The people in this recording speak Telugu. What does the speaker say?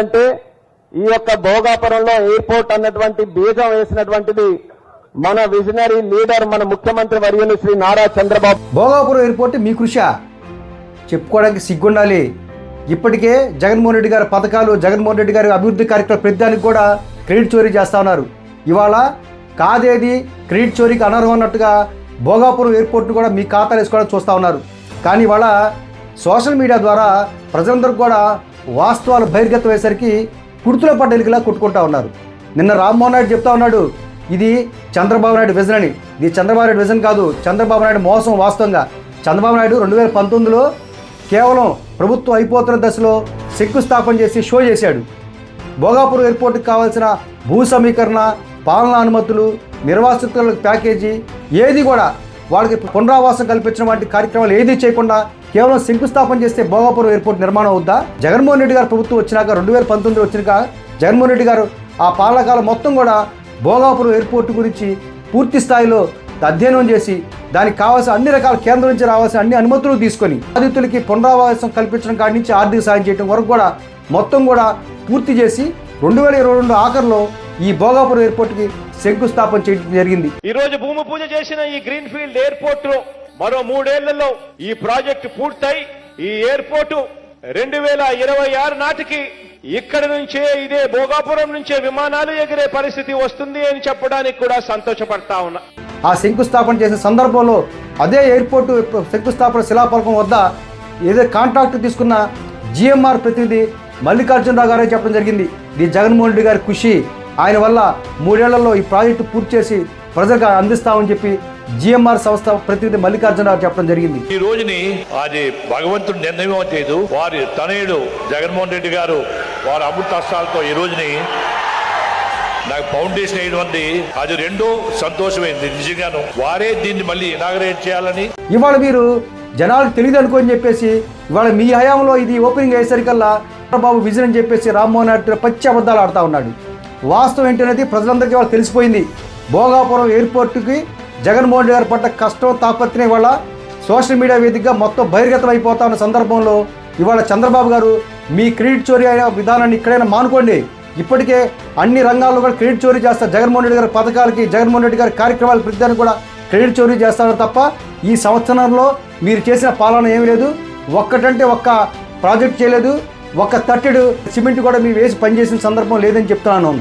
అంటే ఈ యొక్క భోగాపురంలో ఎయిర్పోర్ట్ అన్నటువంటి బీజం వేసినటువంటిది మన విజనరీ లీడర్ మన ముఖ్యమంత్రి వర్యులు శ్రీ నారా చంద్రబాబు. భోగాపురం ఎయిర్పోర్ట్ మీ కృషి. చెప్పుకోవడానికి సిగ్గుండాలి. ఇప్పటికే జగన్మోహన్ రెడ్డి గారి పథకాలు జగన్మోహన్ రెడ్డి గారి అభివృద్ధి కార్యక్రమ ప్రతిదానికి కూడా క్రెడిట్ చోరీ చేస్తా ఉన్నారు. ఇవాళ కాదేది క్రెడిట్ చోరీకి అనర్హం అన్నట్టుగా భోగాపురం ఎయిర్పోర్ట్ను కూడా మీ ఖాతాలు వేసుకోవడం చూస్తూ ఉన్నారు. కానీ ఇవాళ సోషల్ మీడియా ద్వారా ప్రజలందరూ కూడా వాస్తవాలు బహిర్గతం అయ్యేసరికి కుర్తుల పడ్డలికిలా కొట్టుకుంటా ఉన్నారు. నిన్న రామ్మోహన్ నాయుడు చెప్తా ఉన్నాడు ఇది చంద్రబాబు నాయుడు విజన్ అని. ఇది చంద్రబాబు నాయుడు విజన్ కాదు చంద్రబాబు నాయుడు మోసం వాస్తవంగా. చంద్రబాబు నాయుడు రెండు వేల పంతొమ్మిదిలో కేవలం ప్రభుత్వం అయిపోతున్న దశలో శంకుస్థాపన చేసి షో చేశాడు. భోగాపురం ఎయిర్పోర్ట్కి కావాల్సిన భూ సమీకరణ పాలనా అనుమతులు నిర్వాసితుల ప్యాకేజీ ఏది కూడా వాళ్ళకి పునరావాసం కల్పించిన వంటి కార్యక్రమాలు ఏది చేయకుండా కేవలం శంకుస్థాపన చేస్తే భోగాపురం ఎయిర్పోర్ట్ నిర్మాణం అవుద్దా? జగన్మోహన్ రెడ్డి గారు ప్రభుత్వం వచ్చినాక రెండు వేల పంతొమ్మిది వచ్చినాక జగన్మోహన్ రెడ్డి గారు ఆ పాలనకాలం మొత్తం కూడా భోగాపురం ఎయిర్పోర్ట్ గురించి పూర్తి స్థాయిలో అధ్యయనం చేసి దానికి కావాల్సిన అన్ని రకాల కేంద్రం నుంచి రావాల్సిన అన్ని అనుమతులు తీసుకొని బాధితులకి పునరావాసం కల్పించడం కాడి నుంచి ఆర్థిక సాయం చేయడం వరకు కూడా మొత్తం కూడా పూర్తి చేసి రెండు వేల ఇరవై రెండు ఆఖరిలో ఈ భోగాపురం ఎయిర్పోర్ట్కి శంకుస్థాపన చేయడం జరిగింది. ఈ రోజు భూమి పూజ చేసిన ఈ గ్రీన్ ఫీల్డ్ ఎయిర్పోర్ట్లో మరో మూడేళ్ళలో ఈ ప్రాజెక్టు పూర్తయి ఈ ఎయిర్పోర్టు రెండు వేల ఇరవై ఆరు నాటికి ఇక్కడి నుంచే ఇదే భోగాపురం నుంచే విమానాలు ఎగిరే పరిస్థితి వస్తుంది అని చెప్పడానికి కూడా సంతోషపడతా ఉన్నా. ఆ శంకుస్థాపన చేసిన సందర్భంలో అదే ఎయిర్పోర్టు శంకుస్థాపన శిలాఫలకం వద్ద ఏదో కాంట్రాక్ట్ తీసుకున్న జిఎంఆర్ ప్రతినిధి మల్లికార్జునరావు గారే చెప్పడం జరిగింది. ఇది జగన్మోహన్ రెడ్డి గారి కృషి. ఆయన వల్ల మూడేళ్ళలో ఈ ప్రాజెక్టు పూర్తి చేసి ప్రజలకు అందిస్తామని చెప్పి జిఎంఆర్ సంస్థ ప్రతినిధి మల్లికార్జునరావు చెప్పడం జరిగింది. ఈ రోజుని అది భగవంతుడి నిర్ణయం చేయదు. వారి తనయుడు జగన్మోహన్ రెడ్డి గారు వారి అమృతాస్త్రాలతో ఈ రోజుని నాకు ఫౌండేషన్ వేయడం అది రెండో సంతోషమైంది నిజంగాను. వారే దీన్ని మళ్ళీ ఇనాగరేట్ చేయాలని. ఇవాళ మీరు జనాలకు తెలియదు అనుకోని చెప్పేసి ఇవాళ మీ హయాంలో ఇది ఓపెనింగ్ అయ్యేసరికల్లా చంద్రబాబు విజన్ అని చెప్పేసి రామ్మోహన్ నాయుడు పచ్చి అబద్ధాలు ఆడుతూ ఉన్నాడు. వాస్తవం ఏంటనేది ప్రజలందరికీ వాళ్ళు తెలిసిపోయింది. భోగాపురం ఎయిర్పోర్టుకి జగన్మోహన్ రెడ్డి గారి పట్ల కష్టం తాపత్రయం వల్ల సోషల్ మీడియా వేదికగా మొత్తం బహిర్గతం అయిపోతా ఉన్న సందర్భంలో ఇవాళ చంద్రబాబు గారు మీ క్రెడిట్ చోరీ అయిన విధానాన్ని ఇక్కడైనా మానుకోండి. ఇప్పటికే అన్ని రంగాల్లో కూడా క్రెడిట్ చోరీ చేస్తారు జగన్మోహన్ రెడ్డి గారి పథకాలకి జగన్మోహన్ రెడ్డి గారి కార్యక్రమాలు ప్రతిదాన్ని కూడా క్రెడిట్ చోరీ చేస్తారు తప్ప ఈ సంవత్సరంలో మీరు చేసిన పాలన ఏమీ లేదు. ఒక్కటంటే ఒక్క ప్రాజెక్ట్ చేయలేదు. ఒక తట్టెడు సిమెంట్ కూడా మీరు వేసి పనిచేసిన సందర్భం లేదని చెప్తున్నాను.